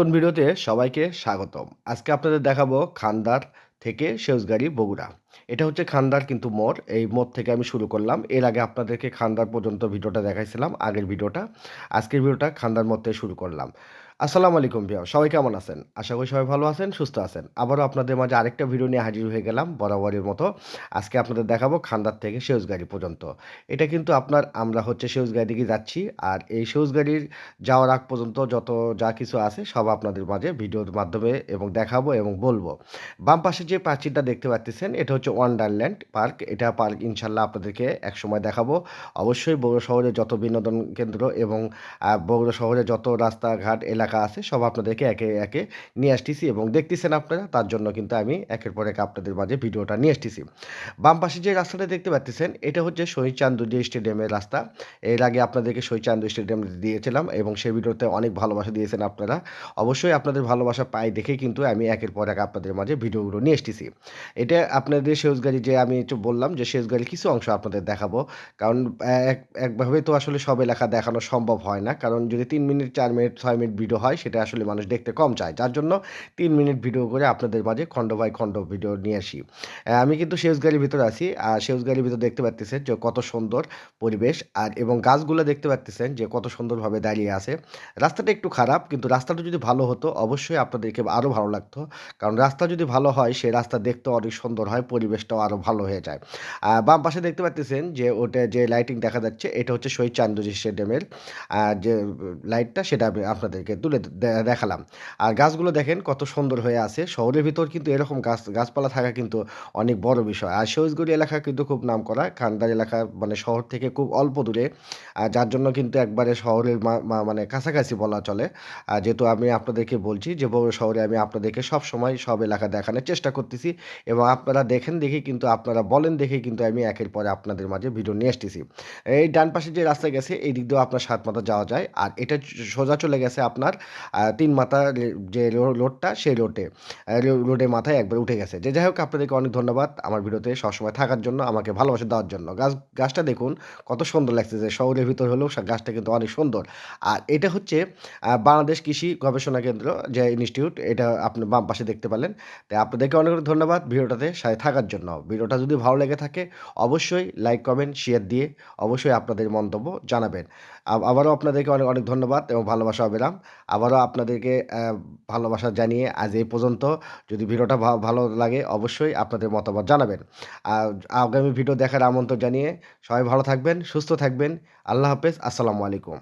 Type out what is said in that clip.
নতুন ভিডিওতে সবাইকে স্বাগতম। আজকে আপনাদের দেখাবো খান্দার থেকে সেউজগাড়ি বগুড়া। এটা হচ্ছে খান্দার কিন্তু মোড়। এই মোড় থেকে আমি শুরু করলাম। এর আগে আপনাদেরকে খান্দার পর্যন্ত ভিডিওটা দেখাইছিলাম, আগের ভিডিওটা। আজকের ভিডিওটা খান্দার মোড় থেকে শুরু করলাম। আসসালামু আলাইকুম ভিয়া সবাই কেমন আছেন? আশা করি সবাই ভালো আছেন, সুস্থ আছেন। আবারও আপনাদের মাঝে আরেকটা ভিডিও নিয়ে হাজির হয়ে গেলাম, বরাবরের মতো। আজকে আপনাদের দেখাবো খান্দার থেকে সেউজগাড়ি পর্যন্ত। এটা কিন্তু আপনার, আমরা হচ্ছে সেউজগাড়ি দিকে যাচ্ছি, আর এই সেউজগাড়ির যাওয়ার আগ পর্যন্ত যত যা কিছু আছে, সব আপনাদের মাঝে ভিডিওর মাধ্যমে এবং দেখাবো এবং বলব। বাম পাশে যে প্রাচীরটা দেখতে পাচ্ছেন এটা হচ্ছে ওয়ান্ডারল্যান্ড পার্ক এটা পার্ক ইনশাল্লাহ আপনাদেরকে একসময় দেখাবো। অবশ্যই বগুড়া শহরে যত বিনোদন কেন্দ্র এবং বগুড়া শহরে যত রাস্তাঘাট, এলাকা আছে, সব আপনাদেরকে একে একে নিয়ে আসতেছি এবং দেখতেছেন আপনারা, তার জন্য কিন্তু আমি একের পর এক আপনাদের মাঝে ভিডিওটা নিয়ে আসতেছি। বাম পাশে যে রাস্তাটা দেখতে পাচ্ছেন এটা হচ্ছে শহীদ চান্দুজি স্টেডিয়ামের রাস্তা। এর আগে আপনাদেরকে শহীদ চান্দু স্টেডিয়াম দিয়েছিলাম এবং সেই ভিডিওতে অনেক ভালোবাসা দিয়েছেন আপনারা। অবশ্যই আপনাদের ভালোবাসা পাই দেখে কিন্তু আমি একের পর এক আপনাদের মাঝে ভিডিওগুলো নিয়ে এসেছি এটা আপনাদের সেউজগাড়ি যে আমি একটু বললাম যে সেউজগাড়ির কিছু অংশ আপনাদের দেখাবো। কারণ এক, একভাবে তো আসলে সব এলাকা দেখানো সম্ভব হয় না। কারণ যদি তিন মিনিট, চার মিনিট, ছয় মিনিট ভিডিও হয়, সেটা আসলে মানুষ দেখতে কম চায়। যার জন্য তিন মিনিট ভিডিও করে আপনাদের মাঝে খণ্ড বাই খণ্ড ভিডিও নিয়ে আসি। আমি কিন্তু সেউজগাড়ির ভিতরে আছি। আর সেউজগাড়ির ভিতরে দেখতে পাচ্ছেন যে কত সুন্দর পরিবেশ। আর এবং গাছগুলো দেখতে পাচ্ছেন যে কত সুন্দরভাবে দাঁড়িয়ে আছে। রাস্তাটা একটু খারাপ, কিন্তু রাস্তাটা যদি ভালো হতো, অবশ্যই আপনাদেরকে আরও ভালো লাগতো। কারণ রাস্তা যদি ভালো হয় সেই রাস্তা দেখতে অনেক সুন্দর হয়, পরিবেশটাও আরও ভালো হয়ে যায়। বাম পাশে দেখতে পাচ্ছেন যে ওটা যে লাইটিং দেখা যাচ্ছে, এটা হচ্ছে শহীদ চান্দুজি স্টেডিয়ামের। যে লাইটটা সেটা আপনাদেরকে তুলে দেখালাম। আর গাছগুলো দেখেন কত সুন্দর হয়ে আছে। শহরের ভিতর কিন্তু এরকম গাছ, গাছপালা থাকা কিন্তু অনেক বড় বিষয়। আর সৈজগুড়ি এলাকা কিন্তু খুব নাম করা খান্দার এলাকা মানে শহর থেকে খুব অল্প দূরে। যার জন্য কিন্তু একবারে শহরের মানে কাছাকাছি বলা চলে। যেহেতু আমি আপনাদেরকে বলছি যে বড় শহরে আমি আপনাদেরকে সব সময় সব এলাকা দেখানোর চেষ্টা করতেছি এবং আপনারা দেখেন দেখে কিন্তু, আপনারা বলেন দেখে কিন্তু আমি একের পরে আপনাদের মাঝে ভিডিও নিয়ে আসতেছি। এই ডান পাশে যে রাস্তা গেছে, এই দিক দিয়েও আপনার সাত মাথা যাওয়া যায়। আর এটা সোজা চলে গেছে আপনার আহ, তিন মাথা যে রোডটা সেই রোডে রোডের মাথায় একবার উঠে গেছে। যে যাই হোক আপনাদেরকে অনেক ধন্যবাদ আমার ভিডিওতে সবসময় থাকার জন্য আমাকে ভালোবাসা দেওয়ার জন্য। গাছ গাছটা দেখুন কত সুন্দর লাগছে যে শহরের ভিতর হলেও গাছটা কিন্তু অনেক সুন্দর। আর এটা হচ্ছে বাংলাদেশ কৃষি গবেষণা কেন্দ্র যে ইনস্টিটিউট এটা আপনি বাম পাশে দেখতে পেলেন তাই আপনাদেরকে অনেক অনেক ধন্যবাদ ভিডিওটাতে সাথে থাকার জন্য। ভিডিওটা যদি ভালো লেগে থাকে অবশ্যই লাইক কমেন্ট শেয়ার দিয়ে অবশ্যই আপনাদের মন্তব্য জানাবেন। আবারও আপনাদেরকে অনেক অনেক ধন্যবাদ এবং ভালোবাসা অবিরাম। আবারও আপনাদেরকে ভালোবাসা জানিয়ে আজ এই পর্যন্ত। যদি ভিডিওটা ভালো লাগে অবশ্যই আপনাদের মতামত জানাবেন। আর আগামী ভিডিও দেখার আমন্ত্রণ জানিয়ে সবাই ভালো থাকবেন, সুস্থ থাকবেন। আল্লাহ হাফেজ, আসসালামু আলাইকুম।